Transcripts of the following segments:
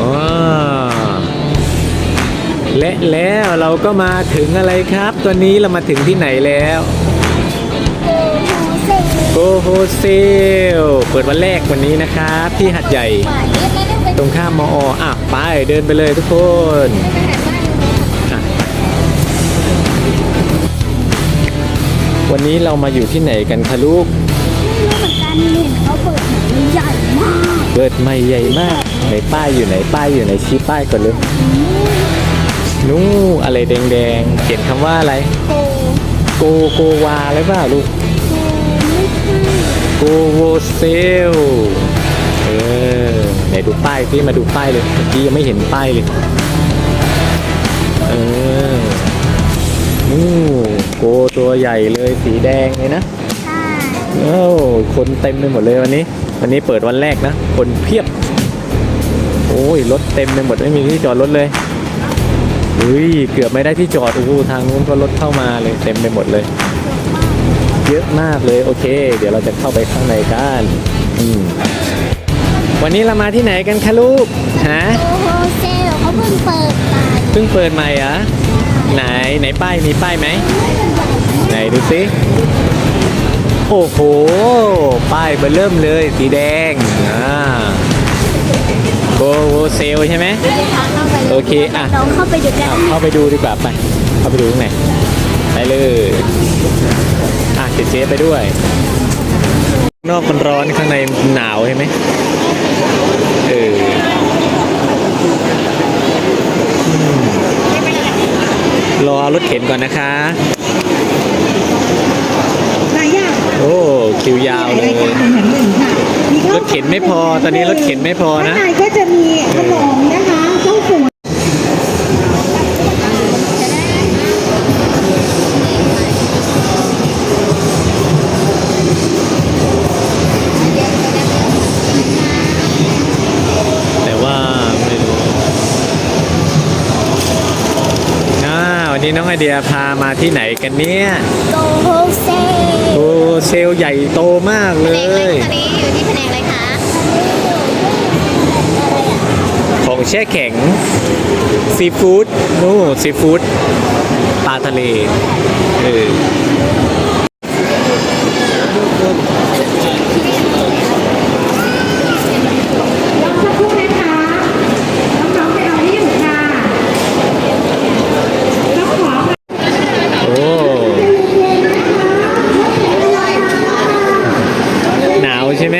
อ๋อและแล้วเราก็มาถึงอะไรครับ ตัวนี้เรามาถึงที่ไหนแล้วโกโฮเซลเปิดวันแรกวันนี้นะครับ ที่หัดใหญ่ ตรงข้ามมออะไปเดินไปเลยทุกคน วันนี้เรามาอยู่ที่ไหนกันคะลูกเปิดใหม่ใหญ่มากไหนป้ายอยู่ไหนป้ายอยู่ไหนชี้ป้ายก่อนเลยนู่อะไรแดงๆเขียนคำว่าอะไร โกโกวาหรือเปล่าลูกโกโวเซลเออไหนดูป้ายพี่มาดูป้ายเลยเมื่อกี้ยังไม่เห็นป้ายเลยเออนู่ โกตัวใหญ่เลยสีแดงเลยนะโอ้คนเต็มไปหมดเลยวันนี้ วันนี้เปิดวันแรกนะ คนเพียบ โอ้ยรถเต็มไปหมดไม่มีที่จอดรถเลยอุ้ยเกือบไม่ได้ที่จอดโอ้โหทางนู้นก็รถเข้ามาเลยเต็มไปหมดเลย เยอะมากเลยโอเค เดี๋ยวเราจะเข้าไปข้างในกันอืมวันนี้เรามาที่ไหนกันคะลูกฮะโอ้โหเซลเขาเพิ่งเปิดมาเพิ่งเปิดใหม่เหรอ ไหนไหนป้ายมีป้ายไหมไหนดูสิโอ้โห ป้ายเบอร์เริ่มเลย สีแดงอ่าโกโวเซลใช่ไหมเข้าไปโอเคอะลองเข้าไปดูกันเอาเข้าไปดูดีกว่าไปเข้าไปดูข้างในไปเลยอะเจ๊เจ๊ไปด้วย นอกมันร้อนข้างในหนาวใช่ไหมเอออืม รอรถเข็นก่อนนะคะหลายอย่างโอ้คิวยาวเลยรายการแห่งหนึ่งค่ะมีข้าวรถเข็นไม่พอตอนนี้รถเข็นไม่พอนะ ข้างในก็จะมีขนมนะคะ เดียพามาที่ไหนกันเนี่ยโกโฮเซลโอ้เซลลใหญ่โตมากเลแผนกอะไรยตอนนี้อยู่ที่แผนกอะไรคะของแช่แข็งซีฟู้ดนู่นซีฟู้ดปลาทะเลเออ รอสักครู่นะคะน้องๆไปรอที่อยู่ค่ะต้องขอ โอ้ หนาว ใช่ไหม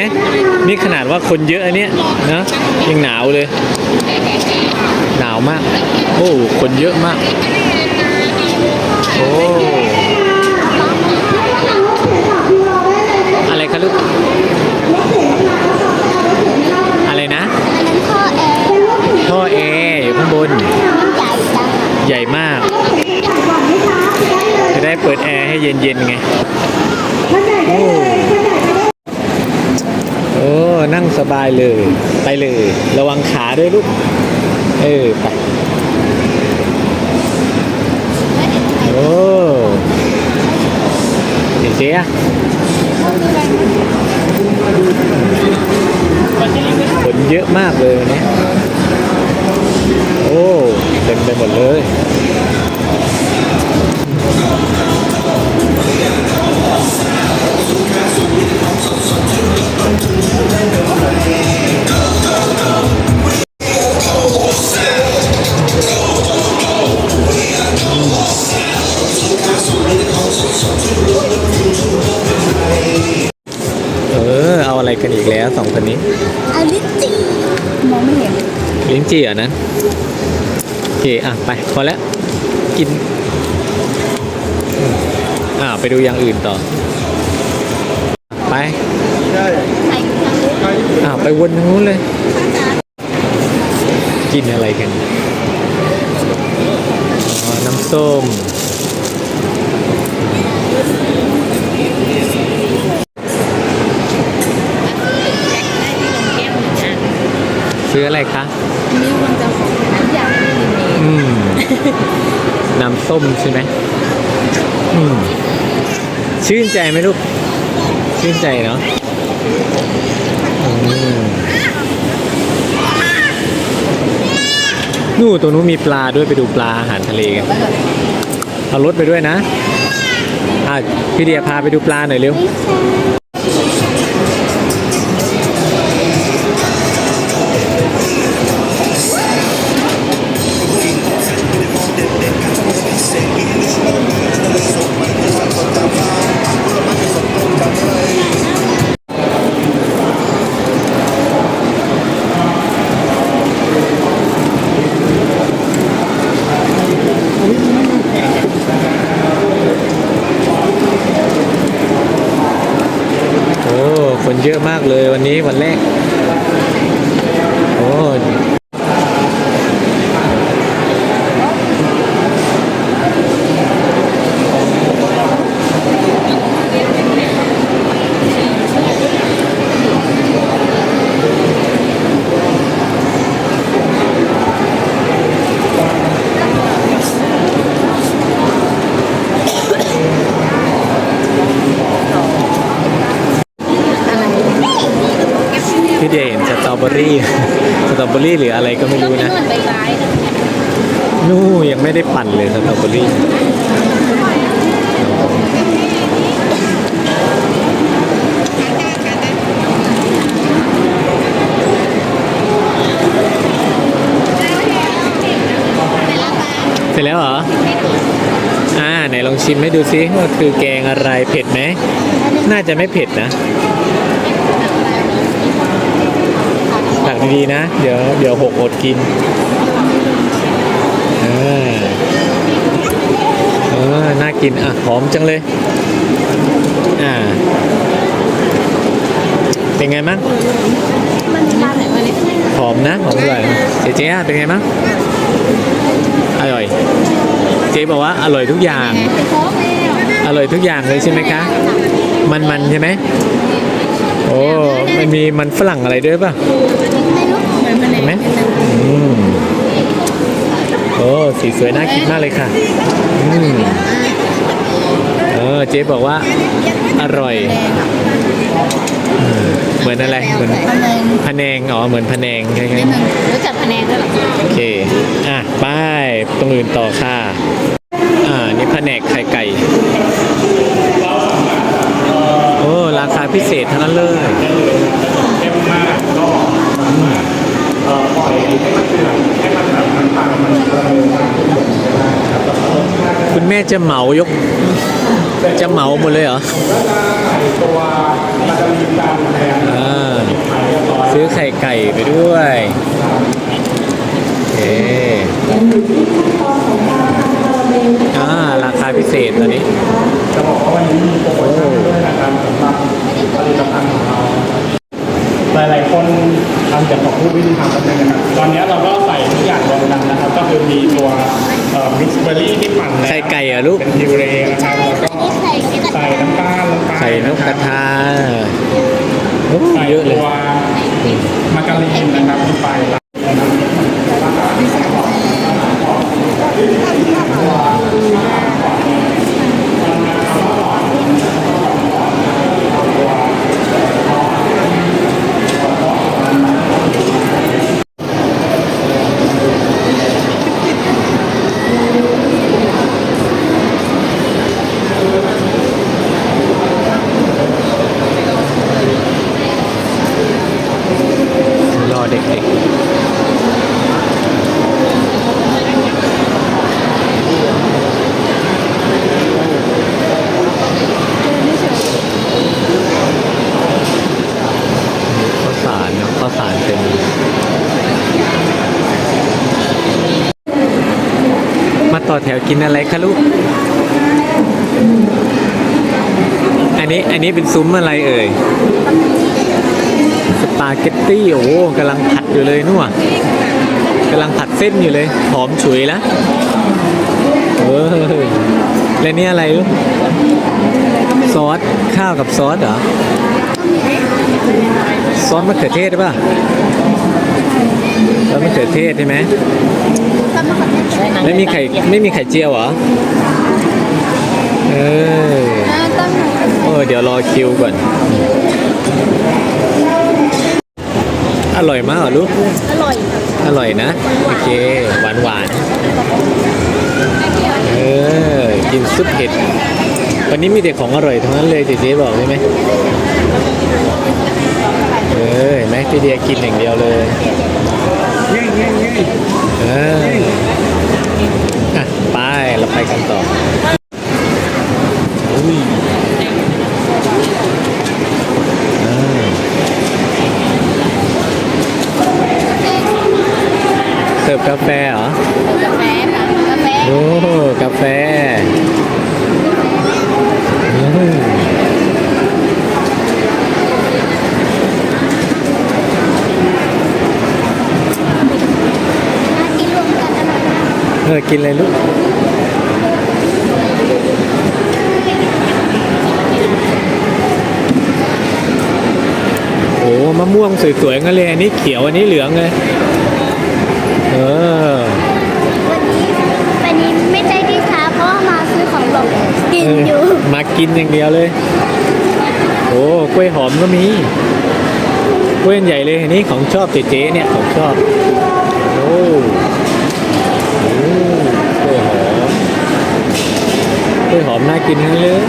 นี่ขนาดว่าคนเยอะอันเนี้ยนะยังหนาวเลย หนาวมาก โอ้คนเยอะมาก โอ้อะไรคะลูกอะไรนะท่อแออยู่ข้างบน ใหญ่มากจะได้เปิดแอร์ให้เย็นๆไงโอ้ นั่งสบายเลย ไปเลย ระวังขาด้วยลูก เออ ไป โอ้เจ๊เจ๊อะคนเยอะมากเลยวันนี้โอ้ เต็มไปหมดเลย ออเอาอะไรกันอีกแล้วสองคนนี้อันนี้จีมองไม่เห็นลิ้นจี่อะนั้นโอเคอะไปพอแล้วกิน อ่าไปดูอย่างอื่นต่อ ไป ไอ้ทางนู้นอ่าไปวนทางนู้นเลย กินอะไรกันอ๋อน้ำส้ม ซื้ออะไรคะ นี่มันจะของอันใหญ่อืม น้ำส้มใช่ไหมอืม ชื่นใจไหมลูก ชื่นใจเนาะอืม นู่นตรงนู้นมีปลาด้วยไปดูปลาอาหารทะเลกันเอารถไปด้วยนะอะพี่เดียพาไปดูปลาหน่อยเร็ว อะมากเลยวันนี้วันแรก โอ้ พี่เดีย เห็นสตรอเบอรี่ สตรอเบอรี่หรืออะไรก็ไม่รู้นะใบไม้นะ นู่ยังไม่ได้ปั่นเลยสตรอเบอรี่เสร็จแล้วเหรอ อ่า ไหนลองชิมให้ดูซิว่าคือแกงอะไรเผ็ดไหม น่าจะไม่เผ็ดนะ ตักดีๆนะ เดี๋ยวเดี๋ยวหกอดกินเออเออน่ากินอะหอมจังเลย อ่า เป็นไงมั้งมันปลาไหนมาเนี่ยหอมนะหอมอร่อยเจ๊เจ๊อะเป็นไงมั้งอร่อย เจ๊บอกว่าอร่อยทุกอย่างไปโค้งแล้วอร่อยทุกอย่างเลยใช่ไหมคะ มันๆใช่ไหม โอ้มันมีมันฝรั่งอะไรด้วยป่ะไม่รู้เหมือนมันเห็นไหมอืมโอ้สีสวยน่ากินมากเลยค่ะอืมเออเจ๊บอกว่าอร่อยเออเหมือนอะไรเหมือนมันเลยพะแนงอ๋อเหมือนพะแนงใช่ไหมนี่มึงรู้จักพะแนงด้วยเหรอโอเคอะไป้ายตรงอื่นต่อค่ะอ่านี่แผนกไข่ไก่โอ้ ราคาพิเศษเทั้งนั้นเลยคุณแม่จะเหมายก จะเหมาหมดเลยเหรอซื้อไข่ไก่ไปด้วยโอเคอ่าราคาพิเศษตอนนี้จะบอกว่าวันนี้มีโปรโมชั่น ผลิตภัณฑ์ของเรา หลาย ๆ คนทำจากของผู้วิธีทำกันเลยนะครับตอนนี้เราก็ใส่ทุกอย่างรวมกันนะครับ ก็คือมีตัวมิกซ์เบอร์รี่ที่ปั่นแล้วไข่ไก่เหรอลูก เป็นพิวเรนะครับแล้วก็นี่ใส่กระใส่น้ำตาลลงไปไข่นกกระทาโอ้ใส่เยอะเลยตัวมาการีนนะครับลงไปนะครับรอเด็กๆข้าวสารเนาะข้าวสารเต็มมาต่อแถว กินอะไรคะลูก อันนี้อันนี้เป็นซุ้มอะไรเอ่ย สปาเกตตี้โอ้โหกำลังผัดอยู่เลยนู่นกำลังผัดเส้นอยู่เลย หอมฉุยล้วเออแล้วนี่อะไรลูก ซอส ข้าวกับซอสเหรอ ซอสมะเขือเทศหรือเปล่า แล้วมะเขือเทศใช่ไหมต้นมะเขือเทศไม่มีไข่ไม่มีไข่เจียวเหรอ เออต้นมะเขือเทศเออเดี๋ยวรอคิวก่อน อร่อยมากเหรอลูก อร่อย อร่อยนะ โอเค หวานหวานๆเออ กินซุปเห็ด วันนี้มีแต่ของอร่อยทั้งนั้นเลยเจ๊ๆบอกใช่ไหมเออเห็นไหม พี่เดียกินอย่างเดียวเลยเอออะไปเราไปกันต่ออุ้ยเสิร์ฟกาแฟเหรอ กาแฟค่ะกาแฟ โอ้ กาแฟอืม น่ากินรวมกันอร่อยมาก เออกินเลยลูกโอ้มะม่วงสวยๆงั้นเลยอันนี้เขียวอันนี้เหลืองเลยเออวันนี้วันนี้ไม่ได้ที่ช้าเพราะว่ามาซื้อของหลบกินอยู่เมากินอย่างเดียวเลยโอ้กล้วยหอมก็มีกล้วยอันใหญ่เลยอันนี้ของชอบเจ๊ๆเนี่ยของชอบโอ้โอ้กล้วยหอมกล้วย หอมน่ากินทั้งนั้นเลย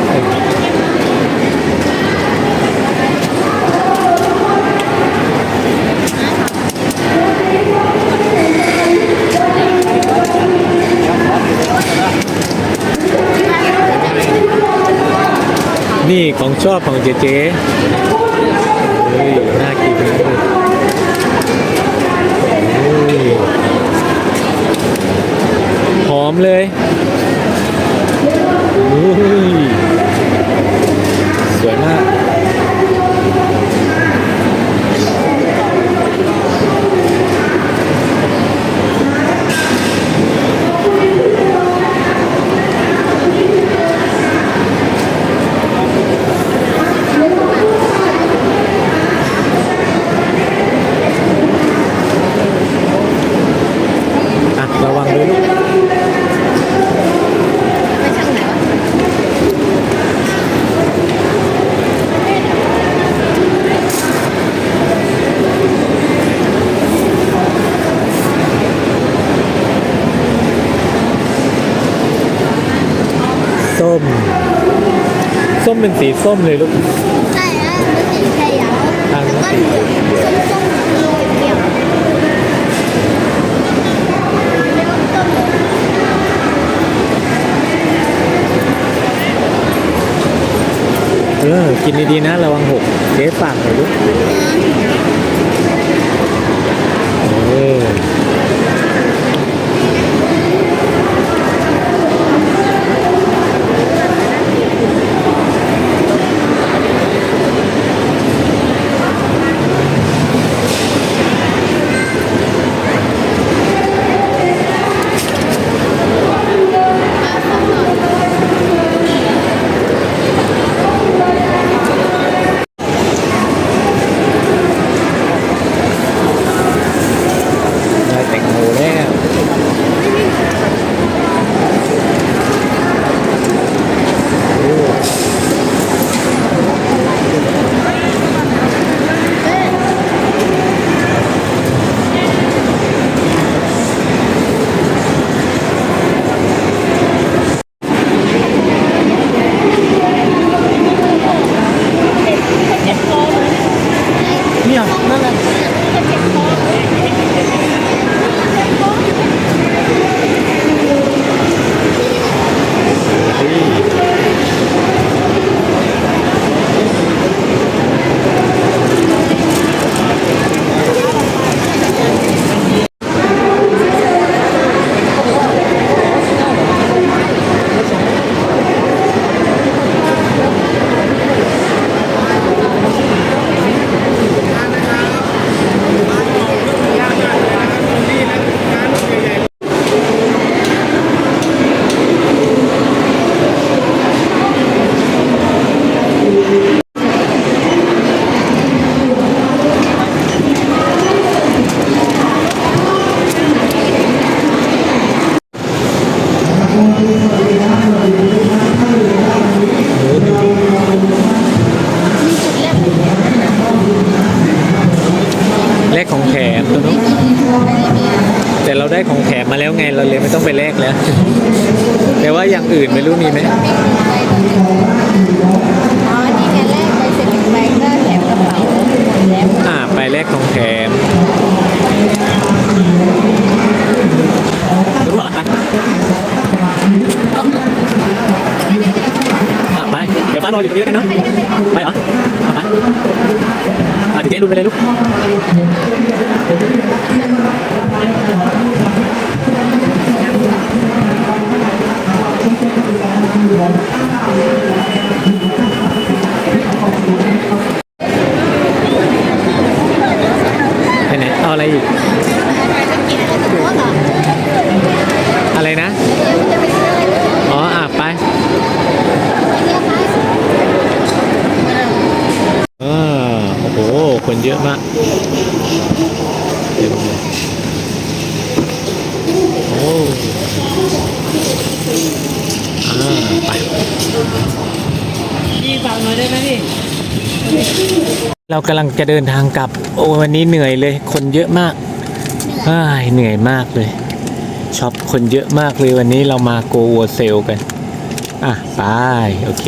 นี่ของชอบของเจ๊ๆเฮ้ยน่ากินทั้งนั้นเลยโอ้ยหอมเลยโอ้ยสวยมาก อะ ระวังด้วยลูก ไปช่างไหนวะ ส้ม สีส้มเลยลูก ใช่ฮะมันสีเขียวทางแล้วก็เหลืองส้มๆโรยเขียวเรียวเออ กินดีๆนะ ระวังหกเจ๊ฝากหน่อยลูก ปเลยลูกไปไหนเอาอะไรอีกอะไรนะ อ๋ออะไปอ่าโอ้โห คน เยอะมากเต็มเลยโอ้อาไปพี่ฝากหน่อยได้ไหมพี่เรากำลังจะเดินทางกลับ โอ้วันนี้เหนื่อยเลย คนเยอะมากอ้าเหนื่อยมากเลยช็อปคนเยอะมากเลยวันนี้เรามาโกวัวเซลกัน อะ ไป โอเค